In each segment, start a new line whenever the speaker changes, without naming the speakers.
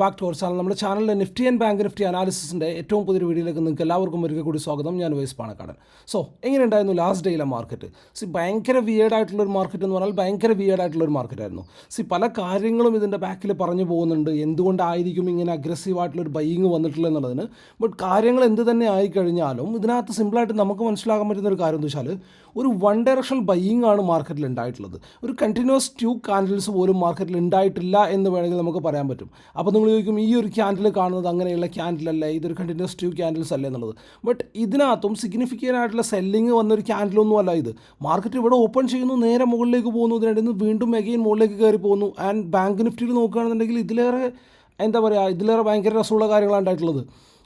Back to our channel നമ്മുടെ ചാനലിലെ Nifty and bank Nifty അനാലിസിസിന്റെ ഏറ്റവും പുതിയൊരു വീഡിയോയിലേക്ക് നിങ്ങൾക്ക് എല്ലാവർക്കും ഒരിക്കൽ കൂടി സ്വാഗതം. ഞാൻ വൈസ് പാണക്കാടൻ. സോ എങ്ങനെയുണ്ടായിരുന്നു ലാസ്റ്റ് ഡേയിലെ മാർക്കറ്റ് സി ഭയങ്കര വിയേഡ് ആയിട്ടുള്ള ഒരു മാർക്കറ്റ് എന്ന് പറഞ്ഞാൽ ഭയങ്കര വിയേഡ് ആയിട്ടുള്ള ഒരു മാർക്കറ്റ് ആയിരുന്നു. സി പല കാര്യങ്ങളും ഇതിന്റെ ബാക്കിൽ പറഞ്ഞു പോകുന്നുണ്ട്. എന്തുകൊണ്ടായിരിക്കും ഇങ്ങനെ അഗ്രസീവ് ആയിട്ടുള്ള ഒരു ബൈയിങ് വന്നിട്ടുള്ളത് എന്നുള്ളതിന്? ബട്ട് കാര്യങ്ങൾ എന്ത് തന്നെ ആയിക്കഴിഞ്ഞാലും ഇതിനകത്ത് സിമ്പിളായിട്ട് നമുക്ക് മനസ്സിലാക്കാൻ പറ്റുന്ന ഒരു കാര്യം എന്ന് വെച്ചാൽ ഒരു വൺ ഡയറക്ഷൻ ബൈയിങ് ആണ് മാർക്കറ്റിൽ ഉണ്ടായിട്ടുള്ളത്. ഒരു കണ്ടിന്യൂസ് ട്യൂ കാൻഡിൽസ് പോലും മാർക്കറ്റിൽ ഉണ്ടായിട്ടില്ല എന്ന് വേണമെങ്കിൽ നമുക്ക് പറയാൻ പറ്റും. അപ്പോൾ നിങ്ങൾ ചോദിക്കും ഈ ഒരു ക്യാൻഡിൽ കാണുന്നത് അങ്ങനെയുള്ള ക്യാൻഡിലല്ലേ ഇതൊരു കണ്ടിന്യൂസ് ട്യൂ ക്യാൻഡിൽസ് അല്ലേ? എന്നുള്ളത്. ബട്ട് ഇതിനകത്തും സിഗ്നിഫിക്കന്റ് ആയിട്ടുള്ള സെല്ലിങ് വന്നൊരു ക്യാൻഡിലൊന്നും അല്ല ഇത്. മാർക്കറ്റ് ഇവിടെ ഓപ്പൺ ചെയ്യുന്നു നേരെ മുകളിലേക്ക് പോകുന്നു ഇതിനിടയിൽ നിന്ന് വീണ്ടും എഗെയിൻ മുകളിലേക്ക് കയറി പോകുന്നു. ആൻഡ് ബാങ്ക് നിഫ്റ്റിയിൽ നോക്കുകയാണെന്നുണ്ടെങ്കിൽ ഇതിലേറെ എന്താ പറയുക ഇതിലേറെ ഭയങ്കര രസമുള്ള കാര്യങ്ങളാണ് ഉണ്ടായിട്ടുള്ളത്.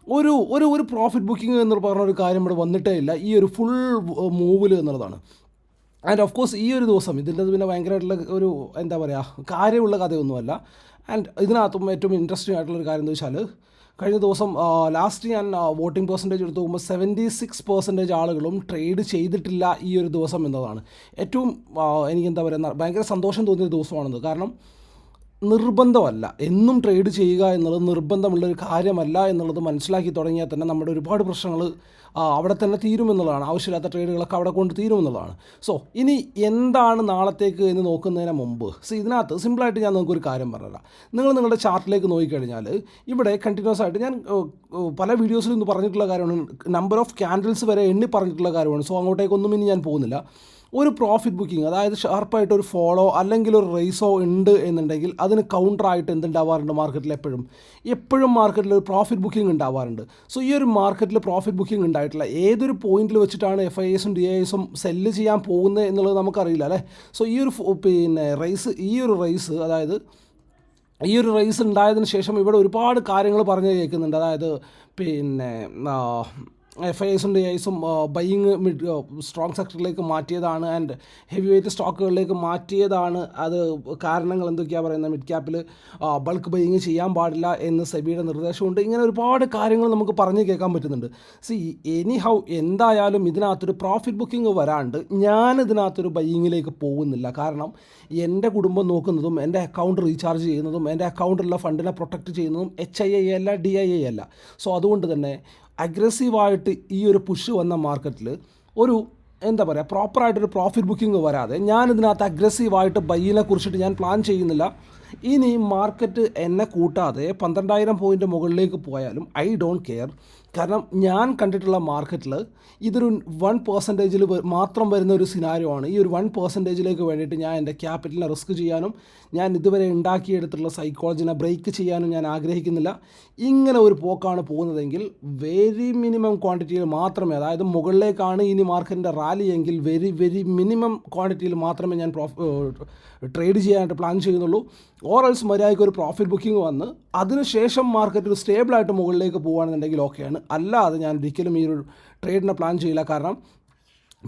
ഒരു ഒരു ഒരു പ്രോഫിറ്റ് ബുക്കിംഗ് എന്ന് പറഞ്ഞ ഒരു കാര്യം ഇവിടെ വന്നിട്ടേ ഇല്ല. ഈ ഒരു ഫുൾ മൂവിൽ എന്നുള്ളതാണ്. ആൻഡ് ഓഫ് കോഴ്സ് ഈ ഒരു ദിവസം ഇതിന്റെ പിന്നെ ഭയങ്കരമായിട്ടുള്ള ഒരു എന്താ പറയുക കാര്യമുള്ള കഥയൊന്നുമല്ല. ആൻഡ് ഇതിനകത്തും ഏറ്റവും ഇൻട്രസ്റ്റിംഗ് ആയിട്ടുള്ള ഒരു കാര്യം എന്ന് വെച്ചാൽ കഴിഞ്ഞ ദിവസം ലാസ്റ്റ് ഞാൻ വോട്ടിംഗ് പെർസെന്റേജ് എടുത്ത് നോക്കുമ്പോൾ സെവന്റി സിക്സ് പെർസെന്റേജ് ആളുകളും ട്രേഡ് ചെയ്തിട്ടില്ല ഈ ഒരു ദിവസം എന്നതാണ്. ഏറ്റവും എനിക്ക് എന്താ പറയുക ഭയങ്കര സന്തോഷം തോന്നിയ ദിവസമാണത്. കാരണം നിർബന്ധമല്ല. എന്നും ട്രേഡ് ചെയ്യുക എന്നുള്ളത് നിർബന്ധമുള്ളൊരു കാര്യമല്ല എന്നുള്ളത് മനസ്സിലാക്കി തുടങ്ങിയാൽ തന്നെ നമ്മുടെ ഒരുപാട് പ്രശ്നങ്ങൾ അവിടെ തന്നെ തീരുമെന്നുള്ളതാണ് ആവശ്യമില്ലാത്ത ട്രേഡുകളൊക്കെ അവിടെ കൊണ്ട് തീരുമെന്നുള്ളതാണ് സോ ഇനി എന്താണ് നാളത്തേക്ക് എന്ന് നോക്കുന്നതിന് മുമ്പ് സോ ഇതിനകത്ത് സിമ്പിളായിട്ട് ഞാൻ നിങ്ങൾക്കൊരു കാര്യം പറഞ്ഞുതരാം. നിങ്ങൾ നിങ്ങളുടെ ചാർട്ടിലേക്ക് നോക്കിക്കഴിഞ്ഞാൽ ഇവിടെ കണ്ടിന്യൂസ് ആയിട്ട് ഞാൻ പല വീഡിയോസിലും ഇന്ന് പറഞ്ഞിട്ടുള്ള കാര്യമാണ്. നമ്പർ ഓഫ് ക്യാൻഡിൽസ് വരെ എണ്ണി പറഞ്ഞിട്ടുള്ള കാര്യമാണ്. സോ അങ്ങോട്ടേക്കൊന്നും ഇനി ഞാൻ പോകുന്നില്ല. ഒരു പ്രോഫിറ്റ് ബുക്കിംഗ് അതായത് ഷാർപ്പായിട്ട് ഒരു ഫോളോ അല്ലെങ്കിൽ ഒരു റേസോ ഉണ്ട് എന്നുണ്ടെങ്കിൽ അതിന് കൗണ്ടറായിട്ട് എന്തുണ്ടാവാറുണ്ട് മാർക്കറ്റിൽ എപ്പോഴും? എപ്പോഴും മാർക്കറ്റിൽ ഒരു പ്രോഫിറ്റ് ബുക്കിംഗ് ഉണ്ടാവാറുണ്ട്. സോ ഈ ഒരു മാർക്കറ്റിൽ പ്രോഫിറ്റ് ബുക്കിംഗ് ഉണ്ടായിട്ടില്ല. ഏതൊരു പോയിന്റിൽ വെച്ചിട്ടാണ് എഫ് ഐ എസും ഡി ഐ എസും സെല്ല് ചെയ്യാൻ പോകുന്നത് എന്നുള്ളത് നമുക്കറിയില്ല അല്ലേ? സോ ഈ ഒരു പിന്നെ റേസ് ഈ ഒരു റേസ് അതായത് ഈ ഒരു റേസ് ഉണ്ടായതിനു ശേഷം ഇവിടെ ഒരുപാട് കാര്യങ്ങൾ പറഞ്ഞു കേൾക്കുന്നുണ്ട്. അതായത് പിന്നെ എഫ് ഐ എസും ഡി ഐസും ബൈയിങ് മിഡ് സ്ട്രോങ് സെക്ടറിലേക്ക് മാറ്റിയതാണ് ആൻഡ് ഹെവി വെയിറ്റ് സ്റ്റോക്കുകളിലേക്ക് മാറ്റിയതാണ് അത് കാരണങ്ങൾ എന്തൊക്കെയാണ് പറയുന്നത്? മിഡ് ക്യാപ്പിൽ ബൾക്ക് ബൈയിങ് ചെയ്യാൻ പാടില്ല എന്ന് സെബിയുടെ നിർദ്ദേശമുണ്ട്. ഇങ്ങനെ ഒരുപാട് കാര്യങ്ങൾ നമുക്ക് പറഞ്ഞു കേൾക്കാൻ പറ്റുന്നുണ്ട്. സി എനി ഹൗ എന്തായാലും ഇതിനകത്തൊരു പ്രോഫിറ്റ് ബുക്കിംഗ് വരാണ്ട്. ഞാൻ ഇതിനകത്തൊരു ബൈയിങ്ങിലേക്ക് പോകുന്നില്ല. കാരണം എന്റെ കുടുംബം നോക്കുന്നതും എന്റെ അക്കൗണ്ട് റീചാർജ് ചെയ്യുന്നതും എന്റെ അക്കൗണ്ടിലുള്ള ഫണ്ടിനെ പ്രൊട്ടക്റ്റ് ചെയ്യുന്നതും എച്ച് ഐ ഐ അല്ല ഡി ഐ ഐ അല്ല. സോ അതുകൊണ്ട് തന്നെ അഗ്രസീവായിട്ട് ഈ ഒരു പുഷ് വന്ന മാർക്കറ്റിൽ ഒരു എന്താ പറയുക പ്രോപ്പറായിട്ടൊരു പ്രോഫിറ്റ് ബുക്കിംഗ് വരാതെ ഞാൻ ഇതിനകത്ത് അഗ്രസീവായിട്ട് ബൈയിനെ കുറിച്ചിട്ട് ഞാൻ പ്ലാൻ ചെയ്യുന്നില്ല. ഇനി മാർക്കറ്റ് എന്നെ കൂട്ടാതെ പന്ത്രണ്ടായിരം പോയിന്റ് മുകളിലേക്ക് പോയാലും ഐ ഡോണ്ട് കെയർ കാരണം ഞാൻ കണ്ടിട്ടുള്ള മാർക്കറ്റിൽ ഇതൊരു വൺ പെർസെന്റേജിൽ മാത്രം വരുന്ന ഒരു സിനാരിയോ ആണ്. ഈ ഒരു വൺ പെർസെന്റേജിലേക്ക് വേണ്ടിയിട്ട് ഞാൻ എന്റെ ക്യാപിറ്റലിനെ റിസ്ക് ചെയ്യാനും ഞാൻ ഇതുവരെ ഉണ്ടാക്കിയെടുത്തിട്ടുള്ള സൈക്കോളജിനെ ബ്രേക്ക് ചെയ്യാനും ഞാൻ ആഗ്രഹിക്കുന്നില്ല. ഇങ്ങനെ ഒരു പോക്കാണ് പോകുന്നതെങ്കിൽ വെരി മിനിമം ക്വാണ്ടിറ്റിയിൽ മാത്രമേ അതായത് മുകളിലേക്കാണ് ഇനി മാർക്കറ്റിന്റെ റാലി എങ്കിൽ വെരി വെരി മിനിമം ക്വാണ്ടിറ്റിയിൽ മാത്രമേ ഞാൻ ട്രേഡ് ചെയ്യാനായിട്ട് പ്ലാൻ ചെയ്യുന്നുള്ളൂ. ഓറൽസ് മര്യാദയ്ക്ക് ഒരു പ്രോഫിറ്റ് ബുക്കിംഗ് വന്ന് അതിനുശേഷം മാർക്കറ്റ് ഒരു സ്റ്റേബിളായിട്ട് മുകളിലേക്ക് പോകുകയാണെന്നുണ്ടെങ്കിൽ ഓക്കെയാണ് അല്ലാതെ ഞാൻ ഒരിക്കലും ഈ ഒരു ട്രേഡിനെ പ്ലാൻ ചെയ്യില്ല. കാരണം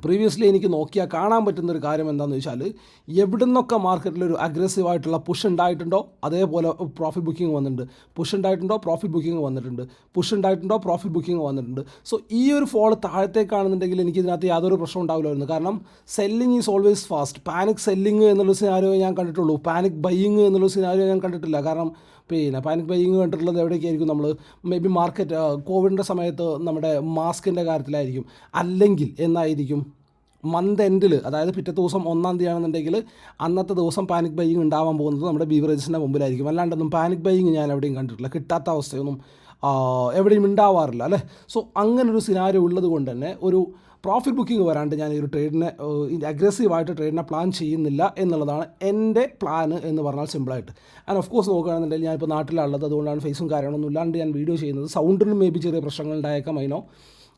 പ്രീവിയസ്ലി എനിക്ക് നോക്കിയാൽ കാണാൻ പറ്റുന്ന ഒരു കാര്യം എന്താണെന്ന് വെച്ചാൽ എവിടെ നിന്നൊക്കെ മാർക്കറ്റിൽ ഒരു അഗ്രസീവ് ആയിട്ടുള്ള പുഷ് ഉണ്ടായിട്ടുണ്ടോ? അതേപോലെ പ്രോഫിറ്റ് ബുക്കിംഗ് വന്നിട്ടുണ്ട്. പുഷ് ഉണ്ടായിട്ടുണ്ടോ? പ്രോഫിറ്റ് ബുക്കിംഗ് വന്നിട്ടുണ്ട്. പുഷ് ഉണ്ടായിട്ടുണ്ടോ? പ്രോഫിറ്റ് ബുക്കിംഗ് വന്നിട്ടുണ്ട്. സോ ഈ ഒരു ഫോൾ താഴത്തേക്കാണെന്നുണ്ടെങ്കിൽ എനിക്ക് ഇതിനകത്ത് യാതൊരു പ്രശ്നം ഉണ്ടാവില്ലായിരുന്നു. കാരണം selling is always fast panic selling എന്നുള്ള സിനാരിയോ ഞാൻ കണ്ടിട്ടുള്ളൂ. പാനിക് ബൈയിങ് എന്നുള്ള സിനാരിയോ ഞാൻ കണ്ടിട്ടില്ല. കാരണം പിന്നെ പാനിക് ബൈയിങ് കണ്ടിട്ടുള്ളത് എവിടേക്കായിരിക്കും നമ്മൾ മേ ബി മാർക്കറ്റ് കോവിഡിന്റെ സമയത്ത് നമ്മുടെ മാസ്കിന്റെ കാര്യത്തിലായിരിക്കും. അല്ലെങ്കിൽ എന്നായിരിക്കും? മന്ത് എൻഡിൽ അതായത് പിറ്റത്തെ ദിവസം ഒന്നാം തീയതി ആണെന്നുണ്ടെങ്കിൽ അന്നത്തെ ദിവസം പാനിക് ബൈയിങ് ഉണ്ടാവാൻ പോകുന്നത് നമ്മുടെ ബീവറേജസിന്റെ മുമ്പിലായിരിക്കും. അല്ലാണ്ടൊന്നും പാനിക് ബൈയിങ് ഞാൻ എവിടെയും കണ്ടിട്ടില്ല. കിട്ടാത്ത അവസ്ഥയൊന്നും എവിടെയും ഉണ്ടാവാറില്ല അല്ലേ? സോ അങ്ങനൊരു സിനാരി ഉള്ളത് കൊണ്ട് തന്നെ ഒരു പ്രോഫിറ്റ് ബുക്കിംഗ് വരാണ്ട് ഞാൻ ഈ ഒരു ട്രേഡിനെ അഗ്രസീവായിട്ട് ട്രേഡിനെ പ്ലാൻ ചെയ്യുന്നില്ല എന്നുള്ളതാണ് എന്റെ പ്ലാന് എന്ന് പറഞ്ഞാൽ സിമ്പിളായിട്ട് ആൻഡ് ഓഫ് കോഴ്സ് നോക്കുകയാണെന്നുണ്ടെങ്കിൽ ഞാനിപ്പോൾ നാട്ടിലുള്ളത് അതുകൊണ്ടാണ് ഫേസും കാര്യങ്ങളൊന്നും ഇല്ലാണ്ട് ഞാൻ വീഡിയോ ചെയ്യുന്നത്. സൗണ്ടിനും മേ ബി ചെറിയ പ്രശ്നങ്ങൾ ഉണ്ടായേക്കാം അതിനോ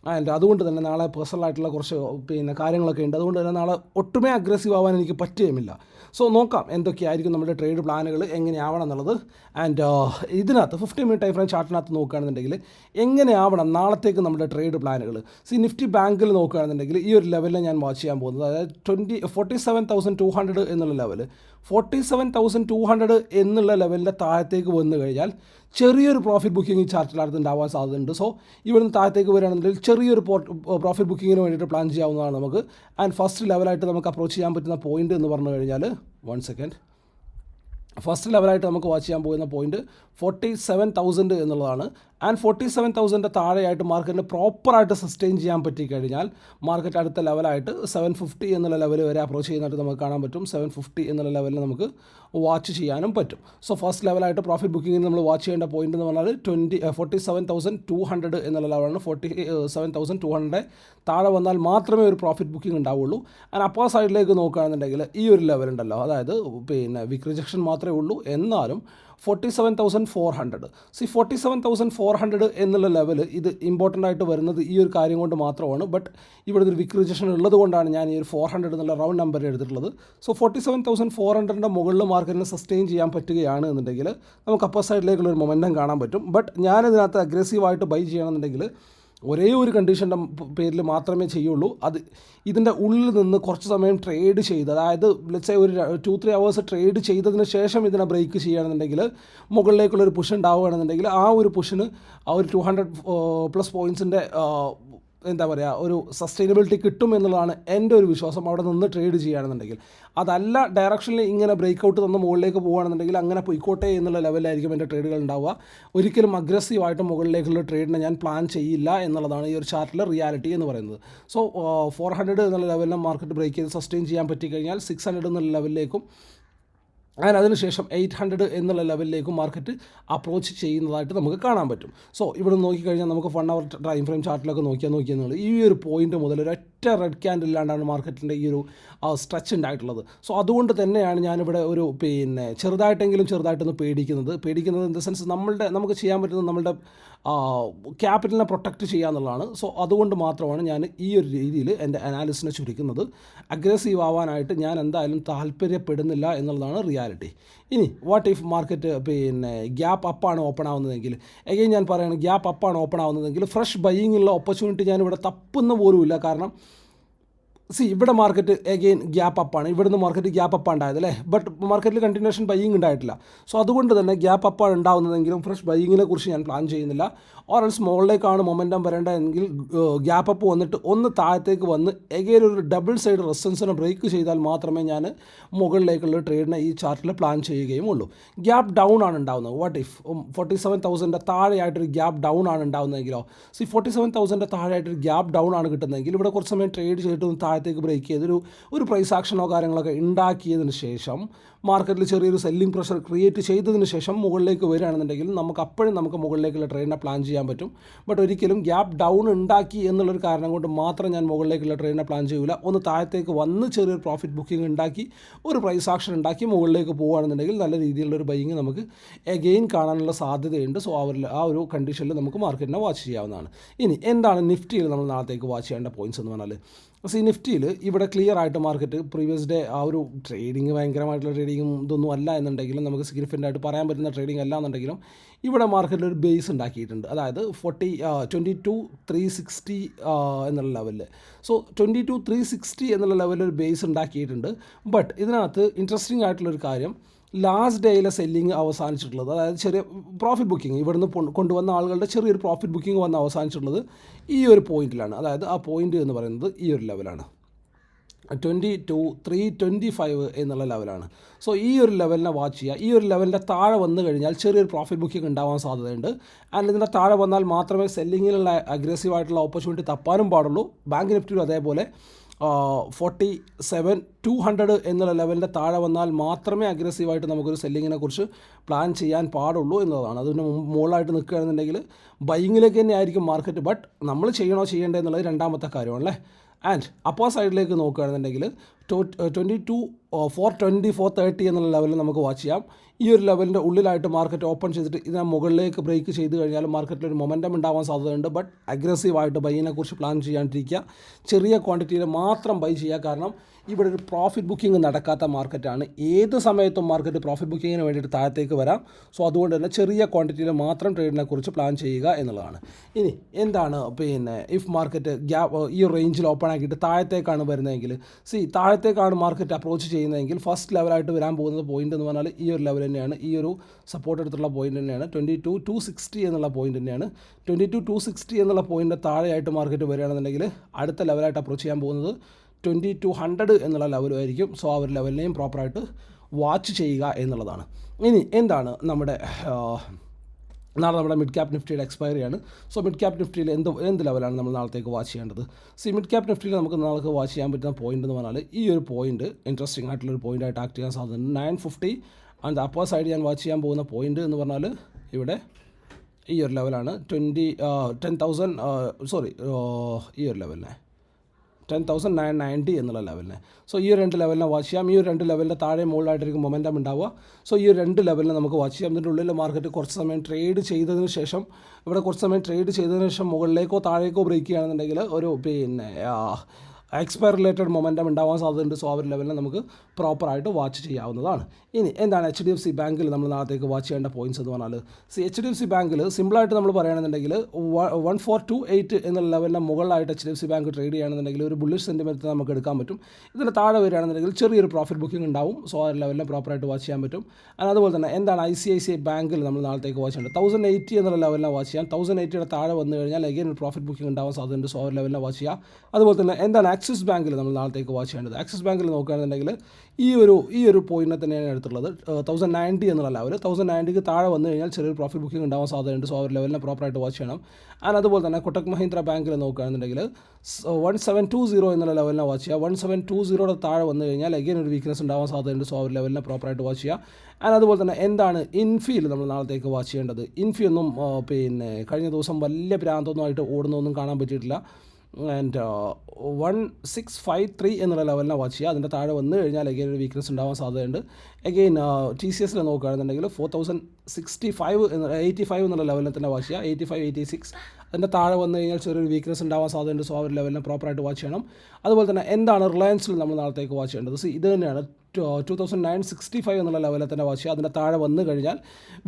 ആൻഡ് അതുകൊണ്ട് തന്നെ നാളെ പേഴ്സണലായിട്ടുള്ള കുറച്ച് പിന്നെ കാര്യങ്ങളൊക്കെ ഉണ്ട്. അതുകൊണ്ട് തന്നെ നാളെ ഒട്ടുമേ അഗ്രസീവ് ആവാൻ എനിക്ക് പറ്റുകയുമില്ല. സോ നോക്കാം എന്തൊക്കെയായിരിക്കും നമ്മുടെ ട്രേഡ് പ്ലാനുകൾ എങ്ങനെയാവണം എന്നുള്ളത്. ആൻഡ് ഇതിനകത്ത് ഫിഫ്റ്റി മിനിറ്റ് ടൈം ഫ്രെയിം ചാർട്ടിനകത്ത് നോക്കുകയാണെന്നുണ്ടെങ്കിൽ എങ്ങനെയാവണം നാളത്തേക്ക് നമ്മുടെ ട്രേഡ് പ്ലാനുകൾ സി നിഫ്റ്റി ബാങ്കിൽ നോക്കുകയാണെന്നുണ്ടെങ്കിൽ ഈ ഒരു ലെവലിൽ ഞാൻ വാച്ച് ചെയ്യാൻ പോകുന്നത്. അതായത് twenty forty seven thousand two hundred എന്നുള്ള level forty seven thousand two hundred എന്നുള്ള ലെവലിന്റെ താഴത്തേക്ക് വന്നു കഴിഞ്ഞാൽ ചെറിയൊരു പ്രോഫിറ്റ് ബുക്കിംഗ് ഈ ചാർട്ടിനകത്ത് ഉണ്ടാവാൻ സാധ്യതയുണ്ട്. സോ ഇവിടുന്ന് താഴത്തേക്ക് വരികയാണെന്നുണ്ടെങ്കിൽ ചെറിയൊരു പ്രോഫിറ്റ് ബുക്കിങ്ങിന് വേണ്ടിയിട്ട് പ്ലാൻ ചെയ്യാവുന്നതാണ് നമുക്ക്. ആൻഡ് ഫസ്റ്റ് ലെവലായിട്ട് നമുക്ക് അപ്രോച്ച് ചെയ്യാൻ പറ്റുന്ന പോയിന്റ് എന്ന് പറഞ്ഞു കഴിഞ്ഞാൽ വൺ സെക്കൻഡ് ഫസ്റ്റ് ലെവലായിട്ട് നമുക്ക് വാച്ച് ചെയ്യാൻ പോകുന്ന പോയിന്റ് ഫോർട്ടി സെവൻ തൗസൻഡ് എന്നുള്ളതാണ്. ആൻഡ് ഫോർട്ടി സെവൻ തൗസൻഡിന്റെ താഴെയായിട്ട് മാർക്കറ്റിന് പ്രോപ്പറായിട്ട് സസ്റ്റെയിൻ ചെയ്യാൻ പറ്റി കഴിഞ്ഞാൽ മാർക്കറ്റ് അടുത്ത ലെവലായിട്ട് സെവൻ ഫിഫ്റ്റി എന്നുള്ള ലെവൽ വരെ അപ്രോച്ച് ചെയ്യുന്നതായിട്ട് നമുക്ക് കാണാൻ പറ്റും. സെവൻ ഫിഫ്റ്റി എന്നുള്ള ലെവലിൽ നമുക്ക് വാച്ച് ചെയ്യാനും പറ്റും. സോ ഫസ്റ്റ് ലെവലായിട്ട് പ്രോഫിറ്റ് ബുക്കിങ്ങിന് നമ്മൾ വാച്ച് ചെയ്യേണ്ട പോയിന്റ് എന്ന് പറഞ്ഞാൽ twenty forty seven thousand two hundred എന്നുള്ള ലെവലാണ് forty seven thousand two hundred താഴെ വന്നാൽ മാത്രമേ ഒരു പ്രോഫിറ്റ് ബുക്കിംഗ് ഉണ്ടാവുള്ളൂ. ആൻഡ് അപ്പർ സൈഡിലേക്ക് നോക്കുകയാണെന്നുണ്ടെങ്കിൽ ഈ ഒരു ലെവൽ ഉണ്ടല്ലോ. അതായത് പിന്നെ വിക് റിജക്ഷൻ മാത്രമേ ഉള്ളൂ. എന്നാലും forty seven thousand four hundred see forty seven thousand four hundred എന്നുള്ള ലെവൽ ഇത് ഇമ്പോർട്ടന്റ് ആയിട്ട് വരുന്നത് ഈ ഒരു കാര്യം കൊണ്ട് മാത്രമാണ്. ബട്ട് ഇവിടെ ഒരു വിക്ക് റിജക്ഷൻ ഉള്ളത് കൊണ്ടാണ് ഞാൻ ഈ ഒരു ഫോർ ഹൺഡ്രഡ് എന്നുള്ള റൗണ്ട് നമ്പർ എടുത്തിട്ടുള്ളത്. So forty seven thousand four ഹൺഡ്രഡിന്റെ മുകളിൽ മാർക്കറ്റിനെ സസ്റ്റെയിൻ ചെയ്യാൻ പറ്റുകയാണ് എന്നുണ്ടെങ്കിൽ നമുക്ക് അപ്പർ സൈഡിലേക്കുള്ള ഒരു മൊമെന്റം കാണാൻ പറ്റും. ബട്ട് ഞാനിതിനകത്ത് അഗ്രസീവായിട്ട് ബൈ ചെയ്യണമെന്നുണ്ടെങ്കിൽ ഒരേ ഒരു കണ്ടീഷന്റെ പേരിൽ മാത്രമേ ചെയ്യുള്ളൂ. അത് ഇതിന്റെ ഉള്ളിൽ നിന്ന് കുറച്ച് സമയം ട്രേഡ് ചെയ്ത് അതായത് ലെറ്റ്സ് ഒരു ടു ത്രീ അവേഴ്സ് ട്രേഡ് ചെയ്തതിന് ശേഷം ഇതിനെ ബ്രേക്ക് ചെയ്യുകയാണെന്നുണ്ടെങ്കിൽ മുകളിലേക്കുള്ളൊരു പുഷ് ഉണ്ടാവുകയാണെന്നുണ്ടെങ്കിൽ ആ ഒരു പുഷിന് ആ ഒരു ടു ഹൺഡ്രഡ് പ്ലസ് പോയിൻസിന്റെ എന്താ പറയുക ഒരു സസ്റ്റൈനബിലിറ്റി കിട്ടും എന്നുള്ളതാണ് എന്റെ ഒരു വിശ്വാസം. അവിടെ നിന്ന് ട്രേഡ് ചെയ്യുകയാണെന്നുണ്ടെങ്കിൽ. അതല്ല ഡയറക്ഷനിൽ ഇങ്ങനെ ബ്രേക്ക് ഔട്ട് തന്ന മുകളിലേക്ക് പോകുകയാണെന്നുണ്ടെങ്കിൽ അങ്ങനെ പൊയ്ക്കോട്ടെ എന്നുള്ള ലെവലിലായിരിക്കും എന്റെ ട്രേഡുകൾ ഉണ്ടാവുക. ഒരിക്കലും അഗ്രസീവായിട്ട് മുകളിലേക്കുള്ള ട്രേഡിനെ ഞാൻ പ്ലാൻ ചെയ്യില്ല എന്നുള്ളതാണ് ഈ ഒരു ചാർട്ടിലെ റിയാലിറ്റി എന്ന് പറയുന്നത്. സോ ഫോർ ഹൺഡ്രഡ് എന്നുള്ള ലെവലിൽ മാർക്കറ്റ് ബ്രേക്ക് ചെയ്ത് സസ്റ്റെയിൻ ചെയ്യാൻ പറ്റിക്കഴിഞ്ഞാൽ സിക്സ് ഹൺഡ്രഡ് എന്നുള്ള ലെവലിലേക്കും അങ്ങനെ അതിനുശേഷം എയ്റ്റ് ഹൺഡ്രഡ് എന്നുള്ള ലെവലിലേക്ക് മാർക്കറ്റ് അപ്രോച്ച് ചെയ്യുന്നതായിട്ട് നമുക്ക് കാണാൻ പറ്റും. സോ ഇവിടെ നോക്കിക്കഴിഞ്ഞാൽ നമുക്ക് വൺ അവർ ടൈം ഫ്രെയിം ചാർട്ടിലൊക്കെ നോക്കിയാൽ നോക്കിയാൽ ഈ ഒരു പോയിന്റ് മുതൽ ഒരു ഒറ്റ റെഡ് ക്യാൻഡിൽ ഇല്ലാണ്ടാണ് മാർക്കറ്റിന്റെ ഈ ഒരു സ്ട്രെച്ച് ഉണ്ടായിട്ടുള്ളത്. സോ അതുകൊണ്ട് തന്നെയാണ് ഞാനിവിടെ ഒരു പിന്നെ ചെറുതായിട്ടെങ്കിലും ചെറുതായിട്ടൊന്ന് പേടിക്കുന്നത്. പേടിക്കുന്നത് ഇൻ ദ സെൻസ് നമ്മളുടെ നമുക്ക് ചെയ്യാൻ പറ്റുന്നത് നമ്മളുടെ ക്യാപിറ്റലിനെ പ്രൊട്ടക്റ്റ് ചെയ്യുക എന്നുള്ളതാണ്. സോ അതുകൊണ്ട് മാത്രമാണ് ഞാൻ ഈ ഒരു രീതിയിൽ എന്റെ അനാലിസിനെ ചുരുക്കുന്നത്. അഗ്രസീവ് ആവാനായിട്ട് ഞാൻ എന്തായാലും താല്പര്യപ്പെടുന്നില്ല എന്നുള്ളതാണ് റിയാലിറ്റി ഇനി വാട്ട് ഇഫ് മാർക്കറ്റ് പിന്നെ ഗ്യാപ്പ് അപ്പാണ് ഓപ്പൺ ആവുന്നതെങ്കിൽ? എഗെയിൻ ഞാൻ പറയുന്നത് ഗ്യാപ്പ് അപ്പാണ് ഓപ്പൺ ആവുന്നതെങ്കിൽ ഫ്രഷ് ബൈയിങ്ങുള്ള ഓപ്പർച്യൂണിറ്റി ഞാനിവിടെ തപ്പുന്ന പോലുമില്ല. കാരണം സി ഇവിടെ മാർക്കറ്റ് എഗെയിൻ ഗ്യാപ്പ് അപ്പാണ് ഇവിടുന്ന് മാർക്കറ്റ് ഗ്യാപ്പ് അപ്പ് ഉണ്ടായത് അല്ലേ? ബട്ട് മാർക്കറ്റിൽ കണ്ടിന്യൂഷൻ ബൈയിങ് ഉണ്ടായിട്ടില്ല സോ അതുകൊണ്ട് തന്നെ ഗ്യാപ്പ് അപ്പാണ് ഉണ്ടാവുന്നതെങ്കിലും ഫ്രഷ് ബൈയിങ്ങിനെ കുറിച്ച് ഞാൻ പ്ലാൻ ചെയ്യുന്നില്ല. ഓർ എൽസ് മുകളിലേക്കാണ് മൊമെന്റം വരേണ്ടതെങ്കിൽ ഗ്യാപ്പ് അപ്പ് വന്നിട്ട് ഒന്ന് താഴത്തേക്ക് വന്ന് എഗെയിൻ ഒരു ഡബിൾ സൈഡ് റെസിസ്റ്റൻസിനെ ബ്രേക്ക് ചെയ്താൽ മാത്രമേ ഞാൻ മുകളിലേക്കുള്ള ട്രേഡിനെ ഈ ചാർട്ടിൽ പ്ലാൻ ചെയ്യുകയും ഉള്ളൂ. ഗ്യാപ്പ് ഡൗൺ ആണ് ഉണ്ടാവുന്നത് വാട്ട് ഇഫ് ഫോർട്ടി സെവൻ തൗസൻഡിന്റെ താഴെയായിട്ടൊരു ഗ്യാപ്പ് ഡൗൺ ആണ് ഉണ്ടാവുന്നതെങ്കിലോ സി ഫോർട്ടി സെവൻ തൗസൻഡിന്റെ താഴെയായിട്ടൊരു ഗ്യാപ്പ് ഡൗൺ ആണ് കിട്ടുന്നതെങ്കിൽ ഇവിടെ കുറച്ച് സമയം ട്രേഡ് ചെയ്തിട്ട് ഒന്ന് താഴത്തേക്ക് ബ്രേക്ക് ചെയ്തൊരു ഒരു പ്രൈസ് ആക്ഷനോ കാര്യങ്ങളൊക്കെ ഉണ്ടാക്കിയതിന് ശേഷം മാർക്കറ്റിൽ ചെറിയൊരു സെല്ലിംഗ് പ്രഷർ ക്രിയേറ്റ് ചെയ്തതിന് ശേഷം മുകളിലേക്ക് വരികയാണെന്നുണ്ടെങ്കിൽ നമുക്ക് അപ്പോഴും നമുക്ക് മുകളിലേക്കുള്ള ട്രെയിനിനെ പ്ലാൻ ചെയ്യാൻ പറ്റും. ബട്ട് ഒരിക്കലും ഗ്യാപ്പ് ഡൗൺ ഉണ്ടാക്കി എന്നുള്ളൊരു കാരണം കൊണ്ട് മാത്രം ഞാൻ മുകളിലേക്കുള്ള ട്രെയിനിനെ പ്ലാൻ ചെയ്യില്ല ഒന്ന് താഴത്തേക്ക് വന്ന് ചെറിയൊരു പ്രോഫിറ്റ് ബുക്കിംഗ് ഉണ്ടാക്കി ഒരു പ്രൈസ് ആക്ഷൻ ഉണ്ടാക്കി മുകളിലേക്ക് പോകുകയാണെന്നുണ്ടെങ്കിൽ നല്ല രീതിയിലുള്ള ഒരു നമുക്ക് എഗെയിൻ കാണാനുള്ള സാധ്യതയുണ്ട്. സോ അവർ ആ ഒരു കണ്ടീഷനിൽ നമുക്ക് മാർക്കറ്റിനെ വാച്ച് ചെയ്യാവുന്നതാണ്. ഇനി എന്താണ് നിഫ്റ്റിയിൽ നമ്മൾ നാളത്തേക്ക് വാച്ച് ചെയ്യേണ്ട പോയിന്റ്സ് എന്ന് പറഞ്ഞാൽ സി നിഫ്റ്റിയിൽ ഇവിടെ ക്ലിയർ ആയിട്ട് മാർക്കറ്റ് പ്രീവിയസ് ഡേ ആ ഒരു ട്രേഡിങ് ഭയങ്കരമായിട്ടുള്ള ട്രേഡിങ്ങും ഇതൊന്നും അല്ല എന്നുണ്ടെങ്കിലും നമുക്ക് സിഗ്നിഫിക്കന്റ് ആയിട്ട് പറയാൻ പറ്റുന്ന ട്രേഡിംഗ് അല്ല എന്നുണ്ടെങ്കിലും ഇവിടെ മാർക്കറ്റിൽ ഒരു ബേസ് ഉണ്ടാക്കിയിട്ടുണ്ട്. അതായത് forty twenty two three sixty എന്നുള്ള ലെവലിൽ so twenty two three sixty എന്നുള്ള ലെവലിൽ ഒരു ബേസ് ഉണ്ടാക്കിയിട്ടുണ്ട്. ബട്ട് ഇതിനകത്ത് ഇൻട്രസ്റ്റിംഗ് ആയിട്ടുള്ളൊരു കാര്യം ലാസ്റ്റ് ഡേയിലെ സെല്ലിങ് അവസാനിച്ചിട്ടുള്ളത്. അതായത് ചെറിയ പ്രോഫിറ്റ് ബുക്കിംഗ് ഇവിടുന്ന് കൊണ്ടുവന്ന ആളുകളുടെ ചെറിയൊരു പ്രോഫിറ്റ് ബുക്കിംഗ് വന്ന് അവസാനിച്ചിട്ടുള്ളത് ഈ ഒരു പോയിന്റിലാണ് അതായത് ആ പോയിന്റ് എന്ന് പറയുന്നത് ഈ ഒരു ലെവലാണ് twenty two three twenty five എന്നുള്ള ലെവലാണ് സോ ഈ ഒരു ലെവലിനെ വാച്ച് ചെയ്യുക. ഈ ഒരു ലെവലിന്റെ താഴെ വന്നു കഴിഞ്ഞാൽ ചെറിയൊരു പ്രോഫിറ്റ് ബുക്കിംഗ് ഉണ്ടാവാൻ സാധ്യതയുണ്ട്. ആൻഡ് ഇതിന്റെ താഴെ വന്നാൽ മാത്രമേ സെല്ലിങ്ങിലുള്ള അഗ്രസീവ് ആയിട്ടുള്ള ഓപ്പർച്യൂണിറ്റി തപ്പാനും പാടുള്ളൂ. ബാങ്ക് നിഫ്റ്റിയിലും അതേപോലെ ഫോർട്ടി സെവൻ ടു ഹൺഡ്രഡ് എന്നുള്ള ലെവലിന്റെ താഴെ വന്നാൽ മാത്രമേ അഗ്രസീവായിട്ട് നമുക്കൊരു സെല്ലിങ്ങിനെ കുറിച്ച് പ്ലാൻ ചെയ്യാൻ പാടുള്ളൂ എന്നതാണ്. അതിന് മുകളിലായിട്ട് നിൽക്കുകയാണെന്നുണ്ടെങ്കിൽ ബൈങ്ങിലേക്ക് തന്നെ ആയിരിക്കും മാർക്കറ്റ് ബട്ട് നമ്മൾ ചെയ്യണോ ചെയ്യേണ്ടത് എന്നുള്ളത് രണ്ടാമത്തെ കാര്യമാണല്ലേ? ആൻഡ് അപ്പർ സൈഡിലേക്ക് നോക്കുകയാണെന്നുണ്ടെങ്കിൽ twenty two four twenty four thirty എന്നുള്ള ലെവലിൽ നമുക്ക് വാച്ച് ചെയ്യാം. ഈ ഒരു ലെവലിന്റെ ഉള്ളിലായിട്ട് മാർക്കറ്റ് ഓപ്പൺ ചെയ്തിട്ട് ഇതിനെ മുകളിലേക്ക് ബ്രേക്ക് ചെയ്ത് കഴിഞ്ഞാൽ മാർക്കറ്റിൽ ഒരു മൊമെന്റം ഉണ്ടാവാൻ സാധ്യതയുണ്ട്. ബട്ട് അഗ്രസീവായിട്ട് ബൈയിനെ കുറിച്ച് പ്ലാൻ ചെയ്യാണ്ടിരിക്കുക. ചെറിയ ക്വാണ്ടിറ്റിയിൽ മാത്രം ബൈ ചെയ്യുക. കാരണം ഇവിടെ ഒരു പ്രോഫിറ്റ് ബുക്കിംഗ് നടക്കാത്ത മാർക്കറ്റാണ് ഏത് സമയത്തും മാർക്കറ്റ് പ്രോഫിറ്റ് ബുക്കിങ്ങിന് വേണ്ടിയിട്ട് താഴത്തേക്ക് വരാം. സോ അതുകൊണ്ട് തന്നെ ചെറിയ ക്വാണ്ടിറ്റിയിൽ മാത്രം ട്രേഡിനെ കുറിച്ച് പ്ലാൻ ചെയ്യുക എന്നുള്ളതാണ്. ഇനി എന്താണ് പിന്നെ ഇഫ് മാർക്കറ്റ് ഗ്യാപ്പ് ഈ റേഞ്ചിൽ ഓപ്പൺ ആക്കിയിട്ട് താഴത്തേക്കാണ് വരുന്നതെങ്കിൽ? സി താഴത്തേക്കാണ് മാർക്കറ്റ് അപ്രോച്ച് ചെയ്യുന്നതെങ്കിൽ ഫസ്റ്റ് ലെവലായിട്ട് വരാൻ പോകുന്നത് പോയിന്റ് എന്ന് പറഞ്ഞാൽ ഈ ഒരു ലെവൽ തന്നെയാണ്. ഈ ഒരു സപ്പോർട്ട് എടുത്തുള്ള പോയിന്റ് തന്നെയാണ്. ട്വന്റി ടു ടു സിക്സ്റ്റി എന്നുള്ള പോയിന്റ് തന്നെയാണ്. ട്വന്റി ടു ടു സിക്സ്റ്റി എന്നുള്ള പോയിന്റ് താഴെയായിട്ട് മാർക്കറ്റ് വരികയാണെന്നുണ്ടെങ്കിൽ അടുത്ത ലെവലായിട്ട് അപ്രോച്ച് ചെയ്യാൻ പോകുന്നത് ട്വന്റി ടു ഹൺഡ്രഡ് എന്നുള്ള ലെവലുമായിരിക്കും സോ ആ ഒരു ലെവലിനെയും പ്രോപ്പറായിട്ട് വാച്ച് ചെയ്യുക എന്നുള്ളതാണ്. ഇനി എന്താണ് നമ്മുടെ നാളെ നമ്മുടെ മിഡ് ക്യാപ് നിഫ്റ്റിയുടെ എക്സ്പയറി ആണ്. സോ മിഡ് ക്യാപ് നിഫ്റ്റിയിൽ എന്ത് എന്ത് ലെവലാണ് നമ്മൾ നാളത്തേക്ക് വാച്ച് ചെയ്യേണ്ടത്? സി മിഡ് ക്യാപ് നിഫ്റ്റിയിൽ നമുക്ക് നാളെ വാച്ച് ചെയ്യാൻ പറ്റുന്ന പോയിന്റ് എന്ന് പറഞ്ഞാൽ ഈ ഒരു പോയിന്റ് ഇൻട്രസ്റ്റിംഗ് ആയിട്ടുള്ള ഒരു പോയിന്റ് ആയിട്ട് ആക്ട് ചെയ്യാൻ സാധ്യതയുണ്ട്. Nine fifty and upper side ഞാൻ വാച്ച് ചെയ്യാൻ പോകുന്ന പോയിന്റ് എന്ന് പറഞ്ഞാൽ ഇവിടെ ഈ ഒരു ലെവലാണ് ട്വന്റി ടെൻ തൗസൻഡ് സോറി ഈ ഒരു ലെവലിനെ ടെൻ തൗസൻഡ് നയൻ നയന്റി എന്നുള്ള ലെവലിനെ സോ ഈ രണ്ട് ലെവലിനെ വാച്ച് ചെയ്യാം. ഈ ഒരു രണ്ട് ലെവലിന്റെ താഴെ മുകളിലായിട്ടായിരിക്കും മൊമെന്റം ഉണ്ടാവുക. സോ ഈ രണ്ട് ലെവലിനെ നമുക്ക് വാച്ച് ചെയ്യാം. ഇതിന്റെ ഉള്ളിൽ മാർക്കറ്റ് കുറച്ച് സമയം ട്രേഡ് ചെയ്തതിന് ശേഷം ഇവിടെ കുറച്ച് സമയം ട്രേഡ് ചെയ്തതിന് ശേഷം മുകളിലേക്കോ താഴേക്കോ ബ്രേക്ക് ചെയ്യുകയാണെന്നുണ്ടെങ്കിൽ ഒരു പിന്നെ എക്സ്പയർ റിലേറ്റഡ് മൊമെന്റം ഉണ്ടാവാൻ സാധ്യതയുണ്ട്. സോ അവർ ഒരു ലെവലിനെ നമുക്ക് പ്രോപ്പറായിട്ട് വാച്ച് ചെയ്യാവുന്നതാണ്. ഇനി എന്താണ് എച്ച് ഡി എഫ് സി ബാങ്കിൽ നമ്മൾ നാളത്തേക്ക് വാച്ച് ചെയ്യേണ്ട പോയിന്റ്സ് എന്ന് പറഞ്ഞാൽ see H D F C ബാങ്കിൽ സിമ്പിളായിട്ട് നമ്മൾ പറയുകയാണെന്നുണ്ടെങ്കിൽ വൺ ഫോർ ടു എയ്റ്റ് എന്നുള്ള ലെവലിന്റെ മുകളിലായിട്ട് H D F C bank trade ചെയ്യുകയാണെന്നുണ്ടെങ്കിൽ ഒരു ബുള്ളിഷ് സെന്റിമെന്റ് നമുക്ക് എടുക്കാൻ പറ്റും. ഇതിന് താഴെ വരികയാണെന്നുണ്ടെങ്കിൽ ചെറിയൊരു പ്രോഫിറ്റ് ബുക്കിംഗ് ഉണ്ടാവും. സോ ആ ലെവലിനെ പ്രോപ്പറായിട്ട് വാച്ച് ചെയ്യാൻ പറ്റും. അതുപോലെ തന്നെ എന്താണ് I C I C I ബാങ്കിൽ നമ്മൾ നാളത്തേക്ക് വാച്ച് ചെയ്യേണ്ടത്? തൗസൻഡ് എയ്റ്റി എന്നുള്ള ലെവലിനെ വാച്ച് ചെയ്യാം. തൗസൻഡ് എയ്റ്റിയുടെ താഴെ വന്നു കഴിഞ്ഞാൽ അഗൈൻ ഒരു പ്രോഫിറ്റ് ബുക്കിംഗ് ഉണ്ടാവാൻ സാധ്യതയുണ്ട്. സോ ആ ലെവലിൽ വാച്ച് ചെയ്യാം. അതുപോലെ തന്നെ എന്താണ് ആക്സിസ് ബാങ്കിൽ നമ്മൾ നാളത്തേക്ക് വാച്ച് ചെയ്യേണ്ടത്. ആക്സിസ് ബാങ്കിൽ നോക്കുകയാണെന്നുണ്ടെങ്കിൽ ഈ ഒരു ഈ ഒരു പോയിന്റിനെ തന്നെയാണ് എടുത്തുള്ളത് തൗസൻഡ് നയന്റി എന്നുള്ള ലെവൽ തൗസൻഡ് നയന്റിക്ക് താഴെ വന്നു കഴിഞ്ഞാൽ ചെറിയൊരു പ്രോഫിറ്റ് ബുക്കിംഗ് ഉണ്ടാവാൻ സാധ്യതയുണ്ട്. സോ ഒരു ലെവലിനെ പ്രോപ്പറായിട്ട് വാച്ച് ചെയ്യണം. ആൻഡ് അതുപോലെ തന്നെ കൊട്ടക് മഹീന്ദ്ര ബാങ്കിൽ നോക്കുകയാണെന്നുണ്ടെങ്കിൽ വൺ സെവൻ ടു സീറോ എന്നുള്ള ലെവലിനെ വാച്ച് ചെയ്യുക. വൺ സെവൻ ടു സീറോയുടെ താഴെ വന്നു കഴിഞ്ഞാൽ അഗൈൻ ഒരു വീക്ക്നെസ് ഉണ്ടാവാൻ സാധ്യതയുണ്ട്. സോ ഒരു ലെവലിനെ പ്രോപ്പറായിട്ട് വാച്ച് ചെയ്യുക. ആൻഡ് അതുപോലെ തന്നെ എന്താണ് ഇൻഫിയിൽ നമ്മൾ നാളത്തേക്ക് വാച്ച് ചെയ്യേണ്ടത്? ഇൻഫി ഒന്നും പിന്നെ കഴിഞ്ഞ ദിവസം വലിയ പ്രാന്തൊന്നും ആയിട്ട് ഓടുന്നൊന്നും കാണാൻ പറ്റിയിട്ടില്ല. And one six five three എന്നുള്ള ലെവലിനെ വാച്ച് ചെയ്യുക. അതിന്റെ താഴെ വന്നു കഴിഞ്ഞാൽ അഗെയിൻ ഒരു വീക്ക്നെസ് ഉണ്ടാവാൻ സാധ്യതയുണ്ട്. അഗെയിൻ ടി സി എസിൽ നോക്കുകയാണെന്നുണ്ടെങ്കിൽ four thousand sixty five eighty five എന്നുള്ള ലെവലിൽ തന്നെ വാച്ച് ചെയ്യുക എയ്റ്റി ഫൈവ് എയ്റ്റി സിക്സ് അതിന്റെ താഴെ വന്നു കഴിഞ്ഞാൽ ചെറിയൊരു വീക്ക്നെസ് ഉണ്ടാവാൻ സാധ്യതയുണ്ട്. സോ ആ ഒരു ലെവലിനെ പ്രോപ്പറായിട്ട് വാച്ച് ചെയ്യണം. അതുപോലെ തന്നെ എന്താണ് റിലയൻസിൽ നമ്മൾ നാളത്തേക്ക് വാച്ച് ചെയ്യേണ്ടത്? സി ഇത് തന്നെയാണ്. Two thousand nine sixty five എന്നുള്ള ലെവലിൽ തന്നെ വാച്ച് ചെയ്യുക. അതിന്റെ താഴെ വന്നു കഴിഞ്ഞാൽ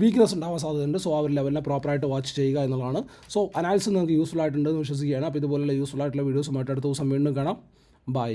വീക്ക്നെസ് ഉണ്ടാവാൻ സാധ്യതയുണ്ട്. സോ ആ ഒരു ലെവലിനെ പ്രോപ്പറായിട്ട് വാച്ച് ചെയ്യുക എന്നുള്ളതാണ്. സോ അനാലിസിസ് നിങ്ങൾക്ക് യൂസ്ഫുൾ ആയിട്ടുണ്ടെന്ന് വിശ്വസിക്കുകയാണ്. അപ്പോൾ ഇതുപോലുള്ള യൂസ്ഫുൾ ആയിട്ടുള്ള വീഡിയോസുമായിട്ട് അടുത്ത ദിവസം വീണ്ടും കാണാം. ബൈ